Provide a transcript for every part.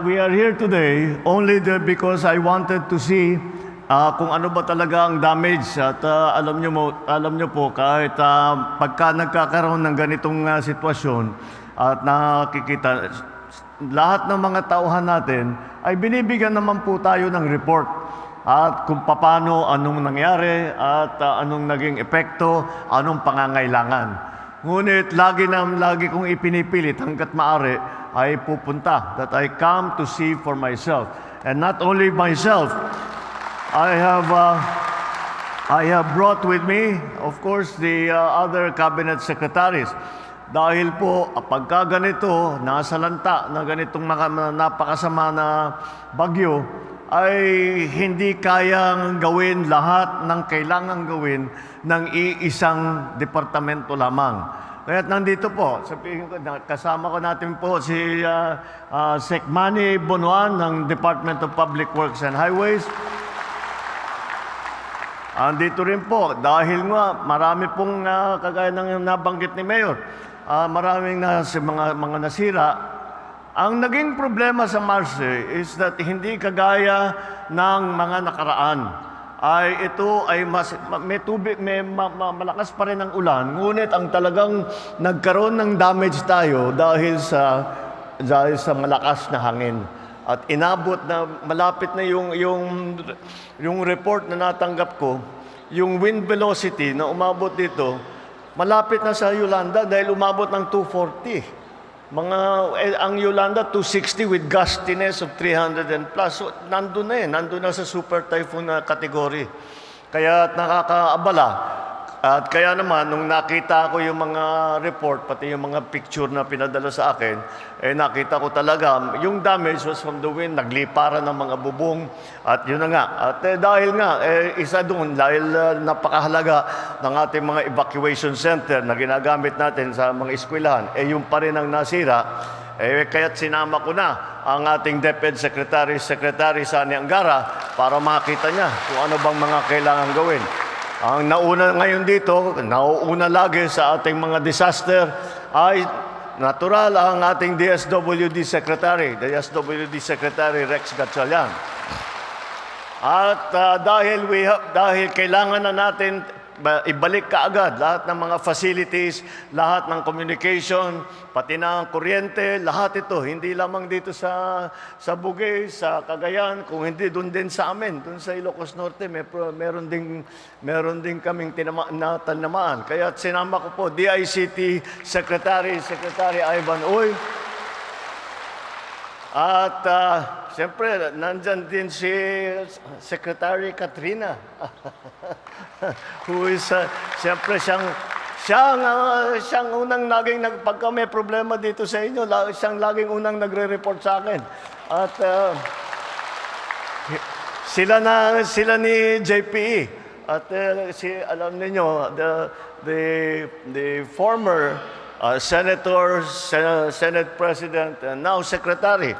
we are here today only because I wanted to see ah, kung ano ba talaga ang damage at ah, alam nyo mo alam nyo po kahit ah, pagka nagkakaroon ng ganitong ah, sitwasyon at nakikita lahat ng mga tauhan natin ay binibigyan naman po tayo ng report at kung paano anong nangyari at ah, anong naging epekto, anong pangangailangan. Ngunit lagi na lagi kong ipinipilit hanggat maaari ay pupunta that I come to see for myself. And not only myself I have uh, I have brought with me of course the uh, other cabinet secretaries. Dahil po pagka ganito nasa lanta na ganitong mga napakasama na bagyo ay hindi kayang gawin lahat ng kailangan gawin ng iisang departamento lamang. Kaya nandito po, sabihin ko, kasama ko natin po si uh, uh, Sec Manny Bonuan ng Department of Public Works and Highways. Andito rin po, dahil nga marami pong ah, kagaya ng nabanggit ni Mayor, ah, maraming na, mga, mga nasira. Ang naging problema sa Marse is that hindi kagaya ng mga nakaraan ay ito ay mas, ma- may tubig, may ma- ma- malakas pa rin ang ulan. Ngunit ang talagang nagkaroon ng damage tayo dahil sa dahil sa malakas na hangin. At inabot na malapit na yung yung yung report na natanggap ko, yung wind velocity na umabot dito, malapit na sa Yolanda dahil umabot ng 240. Mga eh, ang Yolanda 260 with gustiness of 300 and plus. So nandun na eh, nandun na sa super typhoon na kategory. Kaya nakakaabala. At kaya naman, nung nakita ko yung mga report, pati yung mga picture na pinadala sa akin, eh nakita ko talaga, yung damage was from the wind, nagliparan ng mga bubong, at yun na nga. At eh, dahil nga, eh, isa doon, dahil uh, napakahalaga ng ating mga evacuation center na ginagamit natin sa mga eskwelahan, eh yung pa rin ang nasira, eh, kaya't sinama ko na ang ating DepEd Secretary, Secretary Sani Angara, para makita niya kung ano bang mga kailangan gawin. Ang nauna ngayon dito, nauuna lagi sa ating mga disaster ay natural ang ating DSWD Secretary, DSWD Secretary Rex Gatchalian. At ah, dahil we have, dahil kailangan na natin ba- ibalik kaagad lahat ng mga facilities, lahat ng communication, pati na ang kuryente, lahat ito, hindi lamang dito sa sa Bugay, sa Cagayan, kung hindi doon din sa amin, doon sa Ilocos Norte, may meron ding meron din kaming tinama, na tanamaan. Kaya sinama ko po DICT Secretary Secretary Ivan Uy, at uh, siyempre, nandyan din si Secretary Katrina. Who is, uh, siyempre, siyang, siyang, uh, siyang unang laging, nag, pagka may problema dito sa inyo, la, siyang laging unang nagre-report sa akin. At uh, sila na sila ni JPE at uh, si alam niyo the the the former uh, senator Sen- Senate President and now Secretary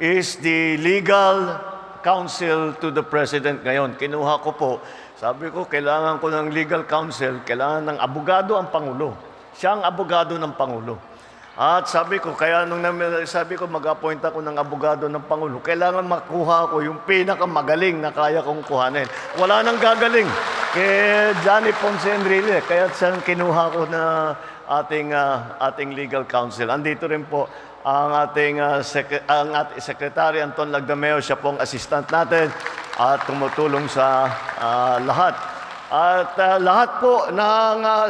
is the legal counsel to the President ngayon kinuha ko po sabi ko kailangan ko ng legal counsel kailangan ng abogado ang pangulo siya ang abogado ng pangulo at sabi ko, kaya nung sabi ko, mag-appoint ako ng abogado ng Pangulo, kailangan makuha ko yung pinakamagaling na kaya kong kuhanin. Wala nang gagaling. Kay Johnny Ponce Enrile, kaya siyang kinuha ko na ating, ah, ating legal counsel. Andito rin po ang ating, ah, sek- ang ating Secretary Anton Lagdameo, siya pong assistant natin at tumutulong sa ah, lahat. At ah, lahat po ng ah,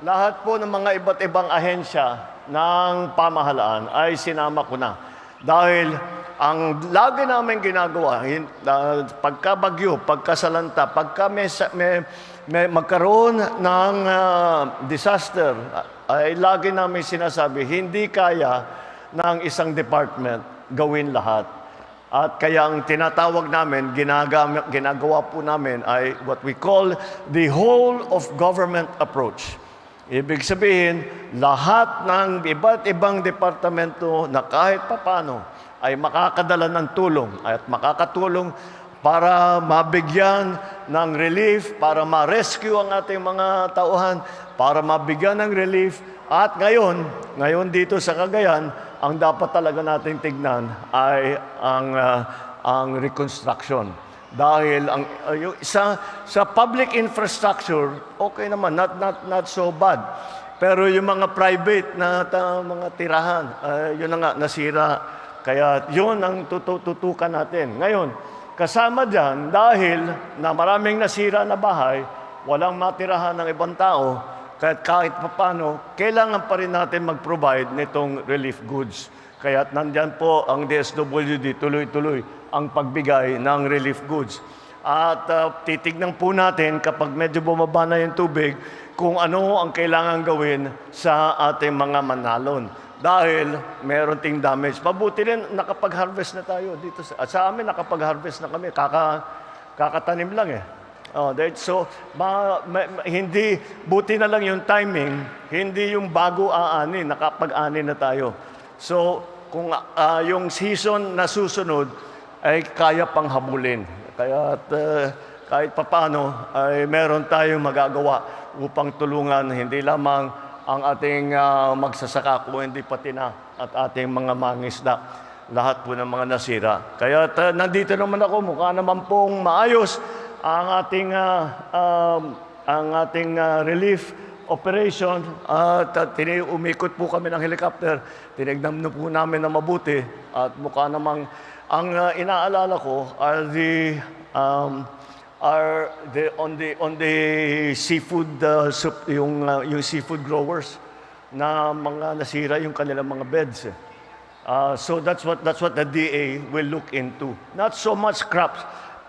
lahat po ng mga iba't ibang ahensya ng pamahalaan ay sinama ko na. Dahil ang lagi namin ginagawa, uh, pagkabagyo, pagkasalanta, pagka sa- may, may magkaroon ng ah, disaster, ay lagi namin sinasabi, hindi kaya ng isang department gawin lahat. At kaya ang tinatawag namin, ginagam- ginagawa po namin ay what we call the whole of government approach. Ibig sabihin, lahat ng iba't ibang departamento na kahit papano ay makakadala ng tulong at makakatulong para mabigyan ng relief, para ma-rescue ang ating mga tauhan, para mabigyan ng relief. At ngayon, ngayon dito sa Cagayan, ang dapat talaga natin tignan ay ang, ah, ang reconstruction. Dahil ang uh, yung sa sa public infrastructure, okay naman, not not not so bad. Pero yung mga private na ta- mga tirahan, uh, yun na nga nasira. Kaya yun ang tutu- tutukan natin. Ngayon, kasama diyan dahil na maraming nasira na bahay, walang matirahan ng ibang tao, kahit kahit papano, kailangan pa rin natin mag-provide nitong relief goods. Kaya nandyan po ang DSWD tuloy-tuloy ang pagbigay ng relief goods. At uh, titignan po natin kapag medyo bumaba na yung tubig kung ano ang kailangan gawin sa ating mga manalon. Dahil meron ting damage. Mabuti rin nakapag-harvest na tayo dito. Sa, sa amin nakapag-harvest na kami. Kaka, kakatanim lang eh. Oh, that, so, ma, ma- ma- hindi, buti na lang yung timing, hindi yung bago aanin, nakapag-anin na tayo. So, kung ah, yung season na susunod, ay kaya pang habulin. Kaya uh, kahit papano ay meron tayong magagawa upang tulungan hindi lamang ang ating ah, magsasaka kung hindi pati na at ating mga mangisda lahat po ng mga nasira. Kaya uh, nandito naman ako, mukha naman pong maayos ang ating ah, um, ang ating ah, relief operation at uh, tini umikot po kami ng helicopter. Tinignan na po namin na mabuti at mukha namang ang ah, inaalala ko are the um, are the on the on the seafood uh, yung ah, yung seafood growers na mga nasira yung kanilang mga beds. Uh, so that's what that's what the DA will look into. Not so much crops,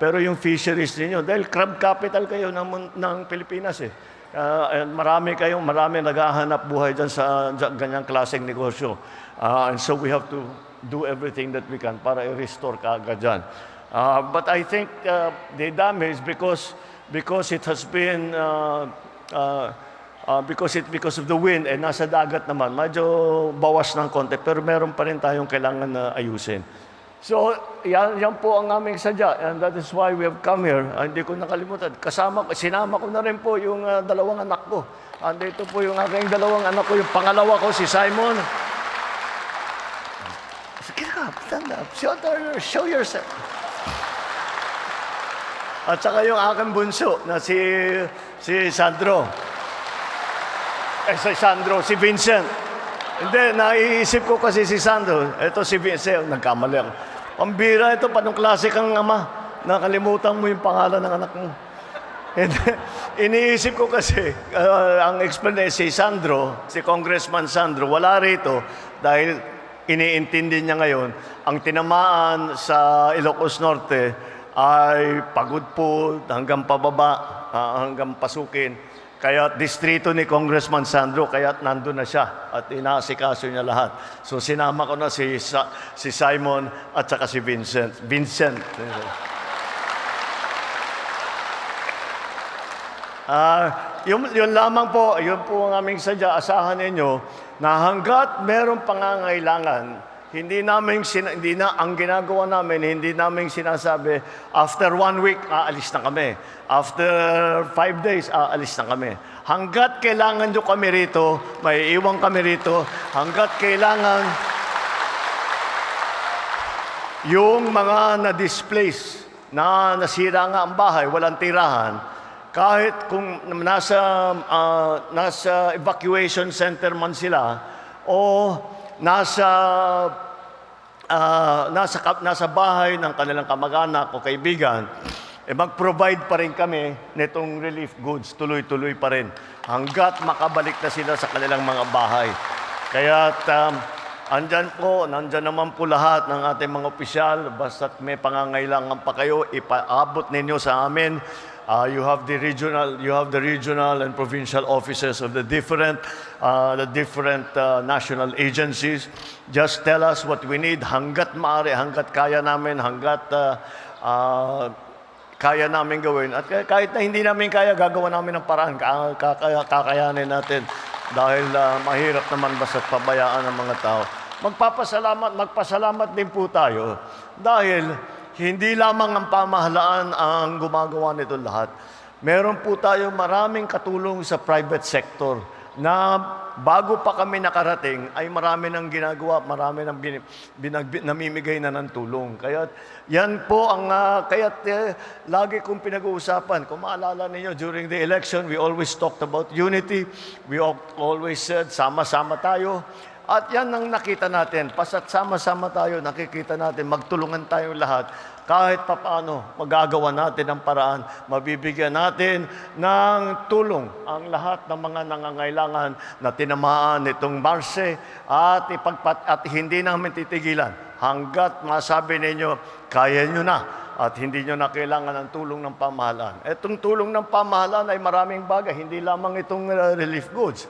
pero yung fisheries ninyo. Dahil crab capital kayo ng, ng Pilipinas eh. Uh, and marami kayong, marami naghahanap buhay dyan sa dyan, ganyang klaseng negosyo. Uh, and so we have to do everything that we can para i-restore kaagad dyan. Uh, but I think uh, the damage because because it has been uh, uh, Uh, because it because of the wind eh nasa dagat naman medyo bawas ng konti pero meron pa rin tayong kailangan na ayusin. So, yan, yan po ang aming sadya and that is why we have come here. Ah, hindi ko nakalimutan. Kasama sinama ko na rin po yung ah, dalawang anak ko. Andito po yung aking dalawang anak ko. Yung pangalawa ko, si Simon. Sige ka, stand up. Show, show yourself. At saka yung aking bunso na si si Sandro. Eh, si Sandro, si Vincent. Hindi, naiisip ko kasi si Sandro. Ito si Vincent, nagkamali ako. Pambira ito, panong klase kang ama. Nakalimutan mo yung pangalan ng anak mo. Hindi, iniisip ko kasi, uh, ang explanation, si Sandro, si Congressman Sandro, wala rito dahil iniintindi niya ngayon, ang tinamaan sa Ilocos Norte ay pagod po hanggang pababa, ah, hanggang pasukin. Kaya distrito ni Congressman Sandro, kaya nandun na siya at inaasikaso niya lahat. So sinama ko na si, Sa- si Simon at saka si Vincent. Vincent. Ah, yun, yun lamang po, yun po ang aming sadya. Asahan ninyo na hanggat merong pangangailangan, hindi namin sina- hindi na ang ginagawa namin, hindi namin sinasabi after one week aalis na kami. After five days aalis na kami. Hanggat kailangan nyo kami rito, may iwan kami rito. Hanggat kailangan yung mga na-displace, na nasira nga ang bahay, walang tirahan, kahit kung nasa, ah, nasa evacuation center man sila o nasa ah, nasa nasa bahay ng kanilang kamag-anak o kaibigan, eh mag-provide pa rin kami nitong relief goods, tuloy-tuloy pa rin hanggat makabalik na sila sa kanilang mga bahay. Kaya um, andyan po, nandyan naman po lahat ng ating mga opisyal, basta't may pangangailangan pa kayo, ipaabot ninyo sa amin. Uh, you have the regional, you have the regional and provincial offices of the different, uh, the different uh, national agencies. Just tell us what we need hanggat maaari, hanggat kaya namin, hanggat uh, uh, kaya namin gawin. At kahit na hindi namin kaya, gagawa namin ng paraan. Ka- kakaya- kakayanin natin. Dahil ah, mahirap naman basta't pabayaan ng mga tao. Magpapasalamat, magpasalamat din po tayo. Dahil hindi lamang ang pamahalaan ang gumagawa nito lahat. Meron po tayo maraming katulong sa private sector. na bago pa kami nakarating ay marami nang ginagawa, marami nang bin, binag, namimigay na ng tulong. Kaya yan po ang uh, kaya lagi kong pinag-uusapan. Kung maalala ninyo during the election, we always talked about unity. We al- always said sama-sama tayo. At yan ang nakita natin. Pasat sama-sama tayo, nakikita natin, magtulungan tayo lahat. Kahit papaano, magagawa natin ang paraan, mabibigyan natin ng tulong ang lahat ng mga nangangailangan na tinamaan nitong Marse at, ipagpat, at hindi namin titigilan hanggat masabi ninyo, kaya nyo na at hindi nyo na kailangan ng tulong ng pamahalaan. Itong tulong ng pamahalaan ay maraming bagay, hindi lamang itong uh, relief goods.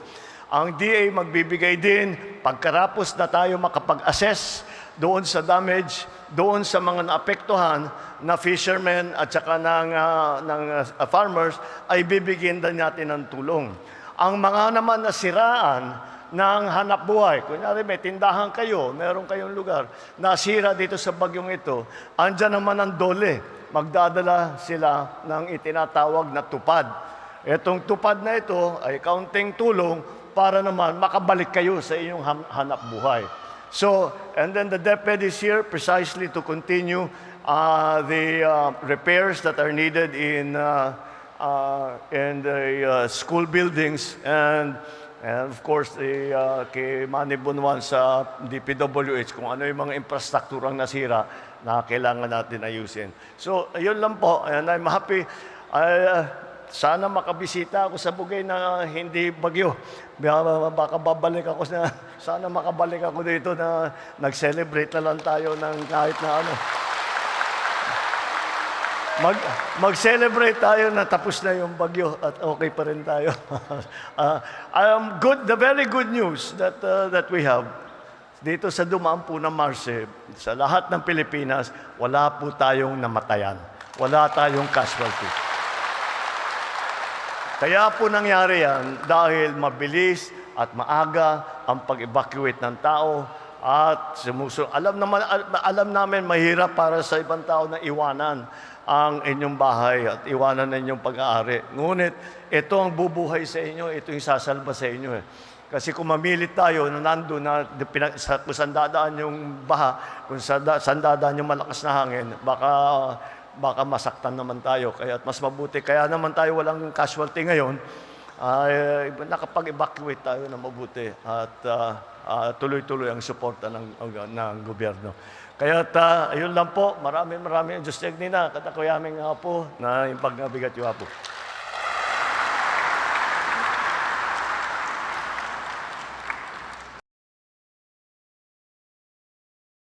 Ang DA magbibigay din pagkarapos na tayo makapag-assess doon sa damage, doon sa mga naapektuhan na fishermen at saka ng, ah, ng ah, farmers, ay bibigyan din natin ng tulong. Ang mga naman nasiraan ng hanap buhay, kunyari may tindahan kayo, meron kayong lugar, nasira dito sa bagyong ito, andyan naman ang dole, magdadala sila ng itinatawag na tupad. Itong tupad na ito ay kaunting tulong para naman makabalik kayo sa inyong hanap buhay. So, and then the DepEd is here precisely to continue uh, the uh, repairs that are needed in, uh, uh, in the uh, school buildings and And of course, the, uh, kay Manny Bunuan sa DPWH, kung ano yung mga infrastrukturang nasira na kailangan natin ayusin. So, yun lang po. And I'm happy. Uh, sana makabisita ako sa Bugay na hindi bagyo. Baka babalik ako na, sana makabalik ako dito na nag-celebrate na lang tayo ng kahit na ano. Mag, mag-celebrate tayo na tapos na yung bagyo at okay pa rin tayo. uh, um, good, the very good news that, uh, that we have, dito sa dumaan po ng Marse, sa lahat ng Pilipinas, wala po tayong namatayan. Wala tayong casualty. Kaya po nangyari yan dahil mabilis at maaga ang pag-evacuate ng tao at sumusunod. Alam naman al- alam namin mahirap para sa ibang tao na iwanan ang inyong bahay at iwanan na inyong pag-aari. Ngunit ito ang bubuhay sa inyo, ito yung sasalba sa inyo eh. Kasi kung mamilit tayo na nando na sa, kung saan dadaan yung baha, kung saan, saan dadaan yung malakas na hangin, baka baka masaktan naman tayo. Kaya mas mabuti. Kaya naman tayo walang casualty ngayon. ay nakapag-evacuate tayo na mabuti at ah, ah, tuloy-tuloy ang suporta ng, ng gobyerno. Kaya ta, ayun lang po, maraming maraming Diyos na kada ko yaming nga po na yung pagbigat yung po.